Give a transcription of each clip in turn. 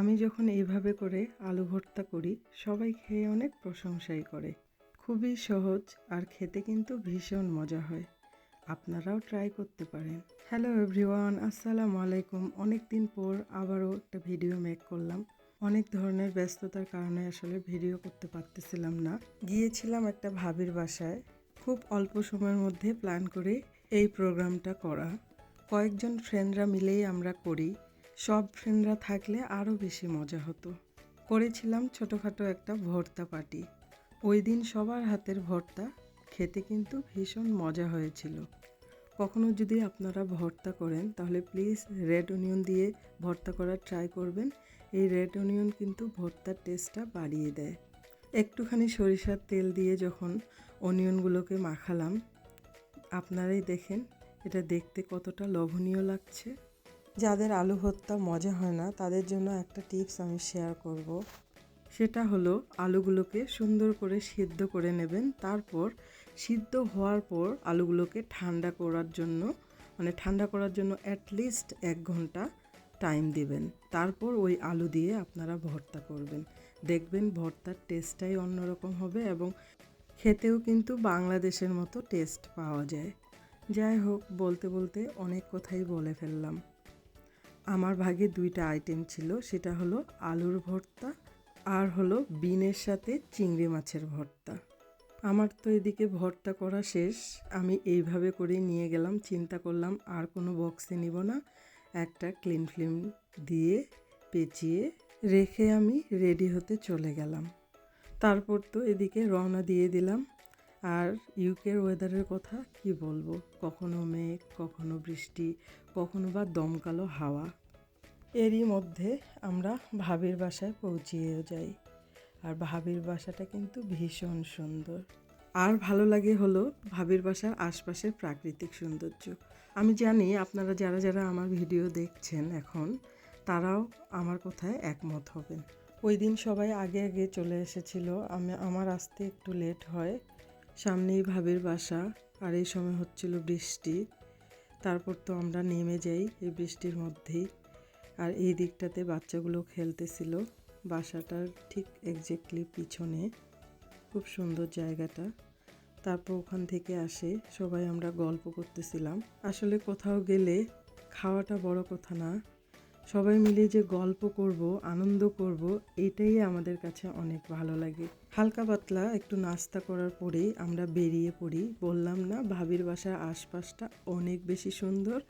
আমি যখন এইভাবে করে আলু ভর্তা করি, সবাই খেয়ে অনেক প্রশংসাই করে। খুবই সহজ আর খেতে কিন্তু ভীষণ মজা হয়। আপনারাও ট্রাই করতে পারেন। হ্যালো এভরিওয়ান আসসালামু আলাইকুম। অনেক দিন পর আবারও একটা ভিডিও মেক করলাম। অনেক ধরনের ব্যস্ততার কারণে আসলে ভিডিও করতে পারতেছিলাম না। গিয়েছিলাম একটা ভাবির বাসায়। খুব অল্প সময়ের মধ্যে প্ল্যান করে এই প্রোগ্রামটা করা। কয়েকজন ফ্রেন্ডরা মিলেই আমরা করি। সব ফ্রেন্ডরা থাকলে আরও বেশি মজা হতো। করেছিলাম ছোটোখাটো একটা ভর্তা পার্টি। ওই দিন সবার হাতের ভর্তা, খেতে কিন্তু ভীষণ মজা হয়েছিল। কখনো যদি আপনারা ভর্তা করেন, তাহলে প্লিজ রেড অনিয়ন দিয়ে ভর্তা করার ট্রাই করবেন। এই রেড অনিয়ন কিন্তু ভর্তার টেস্টটা বাড়িয়ে দেয়। একটুখানি সরিষার তেল দিয়ে যখন অনিয়নগুলোকে মাখালাম, আপনারাই দেখেন, এটা দেখতে কতটা লোভনীয় লাগছে। যাদের আলু ভর্তা মজা হয় না, তাদের জন্য একটা টিপস আমি শেয়ার করব। সেটা হলো, আলুগুলোকে সুন্দর করে সিদ্ধ করে নেবেন। তারপর সিদ্ধ হওয়ার পর আলুগুলোকে ঠান্ডা করার জন্য মানে ঠান্ডা করার জন্য অ্যাটলিস্ট এক ঘণ্টা টাইম দিবেন। তারপর ওই আলু দিয়ে আপনারা ভর্তা করবেন। দেখবেন ভর্তার টেস্টটাই অন্যরকম হবে এবং খেতেও কিন্তু বাংলাদেশের মতো টেস্ট পাওয়া যায়। যাই হোক, বলতে বলতে অনেক কথাই বলে ফেললাম। আমার ভাগে দুইটা আইটেম ছিল। সেটা হলো আলুর ভর্তা আর হলো বিনের সাথে চিংড়ি মাছের ভর্তা। আমার তো এদিকে ভর্তা করা শেষ। আমি এইভাবে করে নিয়ে গেলাম, চিন্তা করলাম আর কোনো বক্সে নিব না। একটা ক্লিন ফিল্ম দিয়ে পেঁচিয়ে রেখে আমি রেডি হতে চলে গেলাম। তারপর তো এদিকে রওনা দিয়ে দিলাম। আর ইউকের ওয়েদারের কথা কি বলব? কখনো মেঘ, কখনো বৃষ্টি, কখনো বা দমকালো হাওয়া। এরই মধ্যে আমরা ভাবির বাসায় পৌঁছিয়েও যাই। আর ভাবির বাসাটা কিন্তু ভীষণ সুন্দর। আর ভালো লাগে হলো ভাবির বাসার আশপাশের প্রাকৃতিক সৌন্দর্য। আমি জানি আপনারা যারা যারা আমার ভিডিও দেখছেন এখন, তারাও আমার কথায় একমত হবেন। ওই দিন সবাই আগে আগে চলে এসেছিল। আমি, আমার আসতে একটু লেট হয়। সামনেই ভাবির বাসা, আর এই সময় হচ্ছিল বৃষ্টি। তারপর তো আমরা নেমে যাই এই বৃষ্টির মধ্যেই। আর এই দিকটাতে বাচ্চাগুলো খেলতেছিল। বাসাটার ঠিক এক্স্যাক্টলি পিছনে। খুব সুন্দর জায়গাটা। তারপর ওখান থেকে আসে, সবাই আমরা গল্প করতেছিলাম। আসলে কোথাও গেলে খাওয়াটা বড় কথা না। সবাই মিলে যে গল্প করব, আনন্দ করব, এটাই আমাদের কাছে অনেক ভালো লাগে। হালকা পাতলা একটু নাস্তা করার পরেই আমরা বেরিয়ে পড়ি। বললাম না, ভাবির বাসার আশপাশটা অনেক বেশি সুন্দর।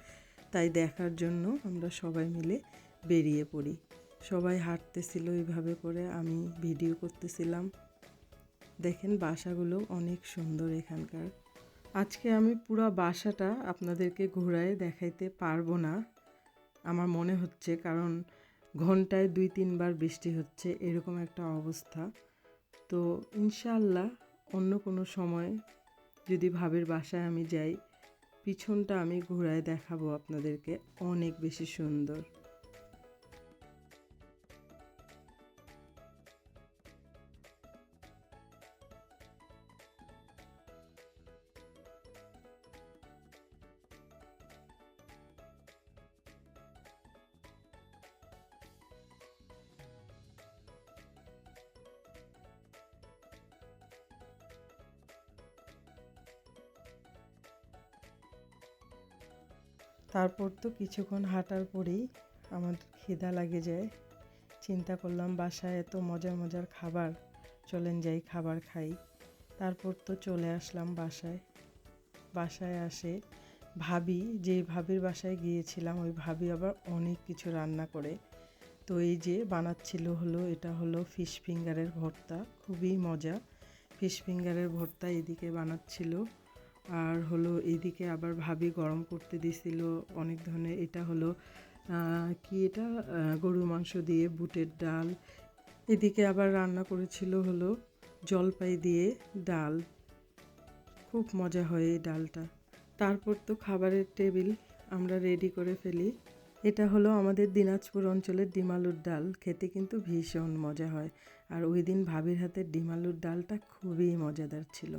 তাই দেখার জন্য আমরা সবাই মিলে বেরিয়ে পড়ি। সবাই হাঁটতেছিল এইভাবে করে, আমি ভিডিও করতেছিলাম। দেখেন বাসাগুলো অনেক সুন্দর এখানকার। আজকে আমি পুরো বাসাটা আপনাদেরকে ঘোরায় দেখাইতে পারব না, আমার মনে হচ্ছে, কারণ ঘন্টায় দুই তিনবার বৃষ্টি হচ্ছে, এরকম একটা অবস্থা। তো ইনশাআল্লাহ অন্য কোনো সময় যদি ভাবের বাসায় আমি যাই পিছনটা আমি ঘোরায় দেখাবো আপনাদেরকে অনেক বেশি সুন্দর। তারপর তো কিছুক্ষণ হাঁটার পরেই আমার খিদা লাগে যায় চিন্তা করলাম বাসায় এত মজার মজার খাবার, চলেন যাই খাবার খাই। তারপর তো চলে আসলাম বাসায়। বাসায় আসে ভাবি, যে ভাবির বাসায় গিয়েছিলাম, ওই ভাবি আবার অনেক কিছু রান্না করে। তো এই যে বানাচ্ছিল হলো, এটা হলো ফিশ ফিঙ্গারের ভর্তা, খুবই মজা। ফিশ ফিঙ্গারের ভর্তা এদিকে বানাচ্ছিল। আর হলো এইদিকে আবার ভাবি গরম করতে দিছিল অনেক ধরনের। এটা হলো কি এটা? গরু মাংস দিয়ে বুটের ডাল। এদিকে আবার রান্না করেছিল হলো জলপাই দিয়ে ডাল। খুব মজা হয় এই ডালটা। তারপর তো খাবারের টেবিল আমরা রেডি করে ফেলি। এটা হলো আমাদের দিনাজপুর অঞ্চলের ডিমালুর ডাল। খেতে কিন্তু ভীষণ মজা হয়। আর ওই দিন ভাবির হাতের ডিমালুর ডালটা খুবই মজাদার ছিল।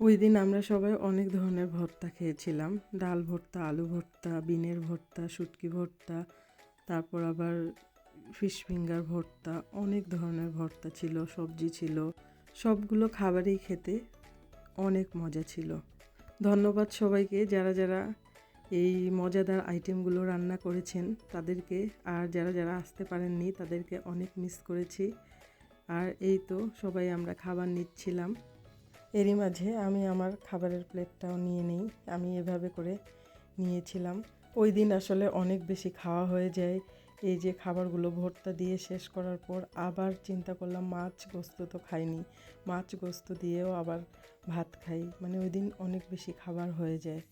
ওই দিন আমরা সবাই অনেক ধরনের ভর্তা খেয়েছিলাম। ডাল ভর্তা, আলু ভর্তা, বিনের ভর্তা, শুটকি ভর্তা, তারপর আবার ফিশ ফিঙ্গার ভর্তা, অনেক ধরনের ভর্তা ছিল, সবজি ছিল। সবগুলো খাবারই খেতে অনেক মজা ছিল। ধন্যবাদ সবাইকে যারা যারা এই মজাদার আইটেমগুলো রান্না করেছেন, তাদেরকে। আর যারা যারা আসতে পারেননি, তাদেরকে অনেক মিস করেছি। আর এই তো সবাই আমরা খাবার নিচ্ছিলাম। এরই মাঝে আমি আমার খাবারের প্লেটটাও নিয়ে নিই। আমি এভাবে করে নিয়েছিলাম। ওই দিন আসলে অনেক বেশি খাওয়া হয়ে যায়। এই যে খাবারগুলো ভর্তা দিয়ে শেষ করার পর আবার চিন্তা করলাম, মাছ গোস্ত তো খাইনি। মাছ গোস্ত দিয়েও আবার ভাত খাই। মানে ওই দিন অনেক বেশি খাবার হয়ে যায়।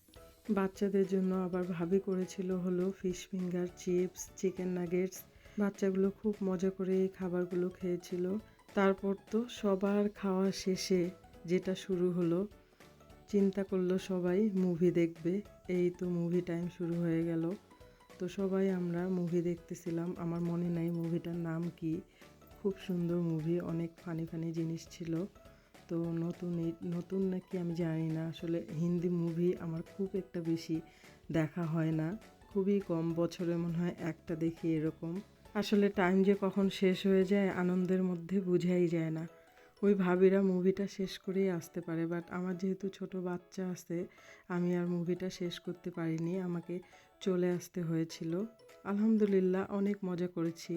বাচ্চাদের জন্য আবার ভাবি করেছিল হলো fish finger, chips, chicken nuggets. বাচ্চাগুলো খুব মজা করে এই খাবারগুলো খেয়েছিল। তারপর তো সবার খাওয়া শেষে যেটা শুরু হলো, চিন্তা করল সবাই মুভি দেখবে। এই তো মুভি টাইম শুরু হয়ে গেল। তো সবাই আমরা মুভি দেখতেছিলাম। আমার মনে নাই মুভিটার নাম কি। খুব সুন্দর মুভি অনেক ফানি ফানি জিনিস ছিল। তো নতুন নতুন নাকি আমি জানি না। আসলে হিন্দি মুভি আমার খুব একটা বেশি দেখা হয় না। খুবই কম বছরে মনে হয় একটা দেখি এরকম। আসলে টাইম যে কখন শেষ হয়ে যায়, আনন্দের মধ্যে বুঝাই যায় না। ওই ভাবিরা মুভিটা শেষ করেই আসতে পারে বাট আমার যেহেতু ছোট বাচ্চা আছে, আমি আর মুভিটা শেষ করতে পারিনি, আমাকে চলে আসতে হয়েছিল। আলহামদুলিল্লাহ, অনেক মজা করেছি।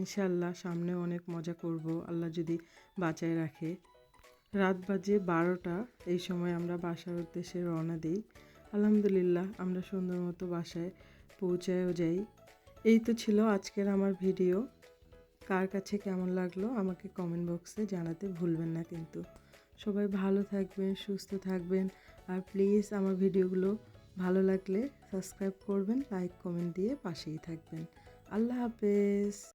ইনশাল্লাহ সামনে অনেক মজা করব, আল্লাহ যদি বাঁচায় রাখে। রাত বাজে বারোটা, এই সময় আমরা বাসার উদ্দেশ্যে রওনা দিই। আলহামদুলিল্লাহ, আমরা সুন্দর মতো বাসায় পৌঁছায়ও যাই। এই তো ছিল আজকের আমার ভিডিও। কার কাছে কেমন লাগল আমাকে কমেন্ট বক্সে জানাতে ভুলবেন না কিন্তু। সবাই ভালো থাকবেন, সুস্থ থাকবেন আর প্লিজ আমার ভিডিওগুলো ভালো লাগলে সাবস্ক্রাইব করবেন লাইক কমেন্ট দিয়ে পাশেই থাকবেন। আল্লাহ হাফেজ।